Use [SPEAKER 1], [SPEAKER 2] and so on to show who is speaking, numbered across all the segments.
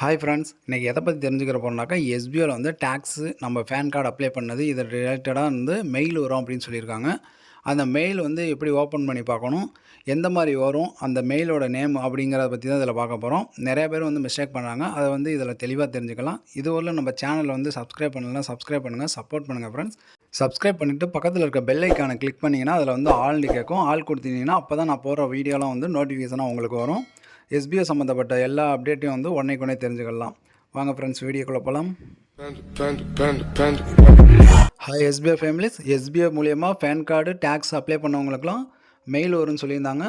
[SPEAKER 1] Hi friends இன்றைக்கி எதை பற்றி தெரிஞ்சுக்கிற போகிறோம்னாக்கா எஸ்பிஐயில் வந்து டேக்ஸு நம்ம பேன் கார்டு அப்ளை பண்ணது இது ரிலேட்டடாக வந்து மெயில் வரும் அப்படின்னு சொல்லியிருக்காங்க. அந்த மெயில் வந்து எப்படி ஓப்பன் பண்ணி பார்க்கணும் எந்த மாதிரி வரும் அந்த மெயிலோட நேம் அப்படிங்கிறத பற்றி தான் இதில் பார்க்க போகிறோம் நிறைய பேர் வந்து மிஸ்டேக் பண்ணுறாங்க அதை வந்து இதில் தெளிவாக தெரிஞ்சுக்கலாம். இதுவரையிலும் நம்ம சேனலை வந்து சப்ஸ்கிரைப் பண்ணலாம் சப்ஸ்கிரைப் பண்ணுங்கள் சப்போர்ட் பண்ணுங்கள் ஃப்ரெண்ட்ஸ் சப்ஸ்கிரைப் பண்ணிவிட்டு பக்கத்தில் இருக்க பெல் ஐக்கானை கிளிக் பண்ணிங்கன்னா அதில் வந்து ஆல்னு கேட்கும். ஆள் கொடுத்தீங்கன்னா அப்போ தான் நான் போகிற வீடியோலாம் வந்து நோட்டிஃபிகேஷனாக உங்களுக்கு வரும். எஸ்பிஓ சம்மந்தப்பட்ட எல்லா அப்டேட்டையும் வந்து உடனே தெரிஞ்சுக்கலாம். வாங்க ஃப்ரெண்ட்ஸ் வீடியோக்குள்ளே போகலாம் ஹாய் எஸ்பிஐ ஃபேமிலிஸ் எஸ்பிஐ மூலியமாக பேன் கார்டு டேக்ஸ் அப்ளை பண்ணவங்களுக்குலாம் மெயில் வரும்னு சொல்லியிருந்தாங்க.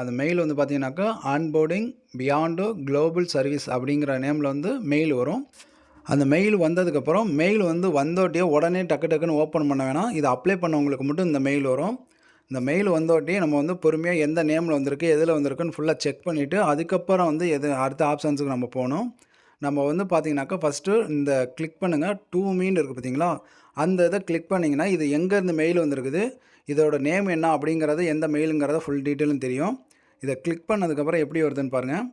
[SPEAKER 1] அந்த மெயில் வந்து பார்த்தீங்கன்னாக்கா ஆன்போர்டிங் பியாண்டோ குளோபல் சர்வீஸ் அப்படிங்கிற நேமில் வந்து மெயில் வரும். அந்த மெயில் வந்ததுக்கப்புறம் மெயில் வந்து வந்தோட்டியே உடனே டக்கு டக்குன்னு ஓப்பன் பண்ண வேணாம். இதை அப்ளை பண்ணவங்களுக்கு மட்டும் இந்த மெயில் வரும். இந்த மெயில் வந்தோட்டியே நம்ம வந்து பொறுமையாக எந்த நேமில் வந்திருக்கு எதில் வந்திருக்குன்னு ஃபுல்லாக செக் பண்ணிவிட்டு அதுக்கப்புறம் வந்து எது அடுத்த ஆப்ஷன்ஸுக்கு நம்ம போகணும். நம்ம வந்து பார்த்திங்கனாக்கா ஃபஸ்ட்டு இந்த கிளிக் பண்ணுங்கள் டூ மீன் இருக்குது பார்த்தீங்களா அந்த இதை கிளிக் பண்ணிங்கன்னா இது எங்கேருந்து மெயில் வந்திருக்குது? இதோட நேம் என்ன அப்படிங்கிறது எந்த மெயிலுங்கிறத ஃபுல் டீட்டெயிலும் தெரியும். இதை கிளிக் பண்ணதுக்கப்புறம் எப்படி வருதுன்னு பாருங்கள்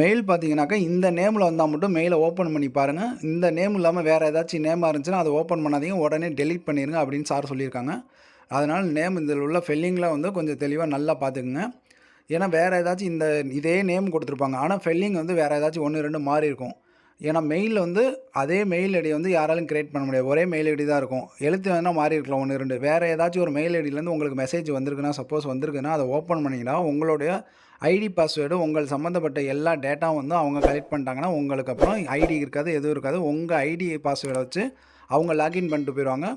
[SPEAKER 1] மெயில் பார்த்தீங்கன்னாக்கா இந்த நேமில் வந்தால் மட்டும் மெயிலை ஓப்பன் பண்ணி பாருங்கள் இந்த நேம் இல்லாமல் வேறு ஏதாச்சும் நேமாக இருந்துச்சுன்னா அதை ஓப்பன் பண்ணாதீங்க. உடனே டெலிட் பண்ணிடுங்க அப்படின்னு சார் சொல்லியிருக்காங்க. அதனால் நேம் இதில் உள்ள ஃபெல்லிங்கில் வந்து கொஞ்சம் தெளிவாக நல்லா பார்த்துக்குங்க. ஏன்னா வேறு ஏதாச்சும் இந்த இதே நேம் கொடுத்துருப்பாங்க. ஆனால் ஃபெல்லிங் வந்து வேறு ஏதாச்சும் ஒன்று ரெண்டு மாறி இருக்கும். ஏன்னா மெயில் வந்து அதே மெயில் ஐடி வந்து யாராலும் கிரியேட் பண்ண முடியாது. ஒரே மெயில் ஐடி தான் இருக்கும். எழுத்து வேணால் மாறி இருக்கலாம் ஒன்று ரெண்டு. வேறு ஏதாச்சும் ஒரு மெயில் ஐடியிலேருந்து உங்களுக்கு மெசேஜ் வந்திருக்குன்னா சப்போஸ் வந்திருக்குன்னா அதை ஓப்பன் பண்ணிங்கன்னா உங்களுடைய ஐடி பாஸ்வேர்டு உங்கள் சம்மந்தப்பட்ட எல்லா டேட்டாவும் வந்து அவங்க கலெக்ட் பண்ணிட்டாங்கன்னா உங்களுக்கு அப்புறம் ஐடி இருக்காது எதுவும் இருக்காது. உங்கள் ஐடி பாஸ்வேர்டை வச்சு அவங்க லாகின் பண்ணிட்டு போயிடுவாங்க.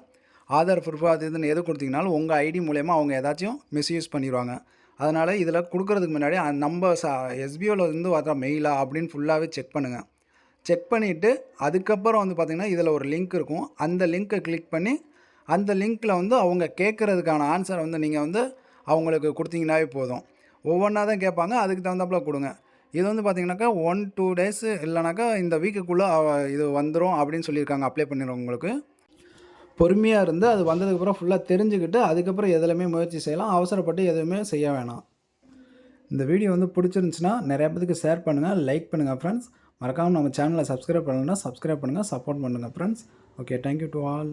[SPEAKER 1] ஆதார் ப்ரூஃப் அது இதுன்னு எது கொடுத்தீங்கனாலும் உங்கள் ஐடி மூலயமா அவங்க ஏதாச்சும் மிஸ்யூஸ் பண்ணிடுவாங்க அதனால் இதில் கொடுக்குறதுக்கு முன்னாடி நம்ம ச எஸ்பிஓவில் இருந்து வர மெயிலா அப்படின்னு ஃபுல்லாகவே செக் பண்ணுங்கள் செக் பண்ணிவிட்டு அதுக்கப்புறம் வந்து பார்த்திங்கன்னா இதில் ஒரு லிங்க் இருக்கும். அந்த லிங்க்கை கிளிக் பண்ணி அந்த லிங்க்கில் வந்து அவங்க கேட்குறதுக்கான ஆன்சர் வந்து நீங்கள் வந்து அவங்களுக்கு கொடுத்தீங்கனாவே போதும். ஒவ்வொன்றா தான் கேட்பாங்க அதுக்கு தகுந்தாப்புல கொடுங்க. இது வந்து பார்த்தீங்கன்னாக்கா ஒன் டூ டேஸ் இல்லைனாக்கா இந்த வீக்குக்குள்ளே இது வந்துடும் அப்படின்னு சொல்லியிருக்காங்க அப்ளை பண்ணிடுறவங்களுக்கு பொறுமையாக இருந்து அது வந்ததுக்கப்புறம் ஃபுல்லாக தெரிஞ்சுக்கிட்டு அதுக்கப்புறம் எதுலையுமே முயற்சி செய்யலாம். அவசரப்பட்டு எதுவுமே செய்ய வேணாம். இந்த வீடியோ வந்து பிடிச்சிருந்துச்சுன்னா நிறைய பேருக்கு ஷேர் பண்ணுங்கள் லைக் பண்ணுங்கள் ஃப்ரெண்ட்ஸ் மறக்காமல் நம்ம சேனலை சப்ஸ்கிரைப் பண்ணலன்னா சப்ஸ்கிரைப் பண்ணுங்கள் சப்போர்ட் பண்ணுங்கள் friends okay thank you to all